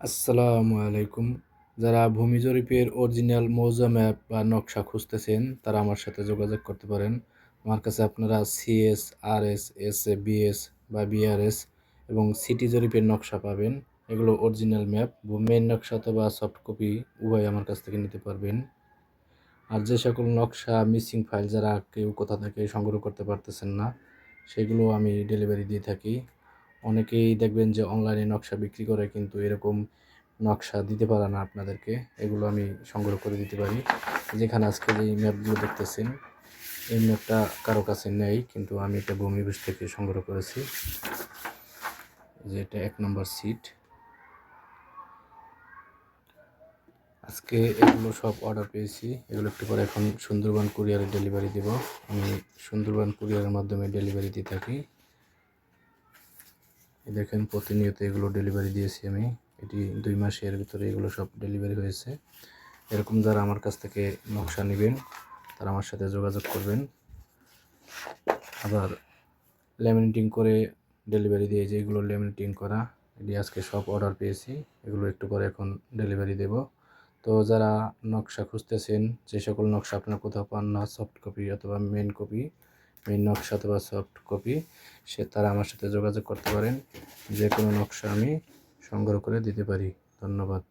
আসসালামু আলাইকুম। যারা ভূমি জরিপের অরিজিনাল মৌজা ম্যাপ বা নকশা খুঁজতেছেন, তারা আমার সাথে যোগাযোগ করতে পারেন। আমার কাছে আপনারা CS R S A BS বা বিআরএস এবং সিটি জরিপের নকশা পাবেন। এগুলো অরিজিনাল ম্যাপ মেন নকশা অথবা সফট কপি উভয় আমার কাছ থেকে নিতে পারবেন। আর যে সকল নকশা মিসিং ফাইল যারা কেউ কোথা থেকে সংগ্রহ করতে পারতেছেন না, সেগুলো আমি ডেলিভারি দিয়ে থাকি। অনেকেই দেখবেন যে অনলাইনে নকশা বিক্রি করে কিন্তু এরকম নকশা দিতে পারে না আপনাদেরকে। এগুলো আমি সংগ্রহ করে দিতে পারি। যেখানে আজকে যে ম্যাপগুলো দেখতেছেন, এই ম্যাপটা কারও কাছে নেই, কিন্তু আমি এটা ভূমিবেশ থেকে সংগ্রহ করেছি। যে এটা এক নম্বর সিট আজকে এগুলো সব অর্ডার পেয়েছি। এগুলো একটু পরে এখন সুন্দরবন কুরিয়ারে ডেলিভারি দেব। আমি সুন্দরবন কুরিয়ারের মাধ্যমে ডেলিভারি দিয়ে থাকি। দেখেন, প্রতিনিয়ত এগুলো ডেলিভারি দিয়েছি আমি। এটি দুই মাসের ভিতরে এগুলো সব ডেলিভারি হয়েছে। এরকম যারা আমার কাছ থেকে নকশা নেবেন, তারা আমার সাথে যোগাযোগ করবেন। আবার ল্যামিনেটিং করে ডেলিভারি দিয়ে যে এগুলো ল্যামিনেটিং করা, এটি আজকে সব অর্ডার পেয়েছি। এগুলো একটু পরে এখন ডেলিভারি দেব। তো যারা নকশা খুঁজতেছেন, যে সকল নকশা আপনার কোথাও পান না সফট কপি অথবা মেন কপি মেন নকশা অথবা সফট কপি সে তারা আমার সাথে যোগাযোগ করতে পারেন। যে কোনো নকশা আমি সংগ্রহ করে দিতে পারি। ধন্যবাদ।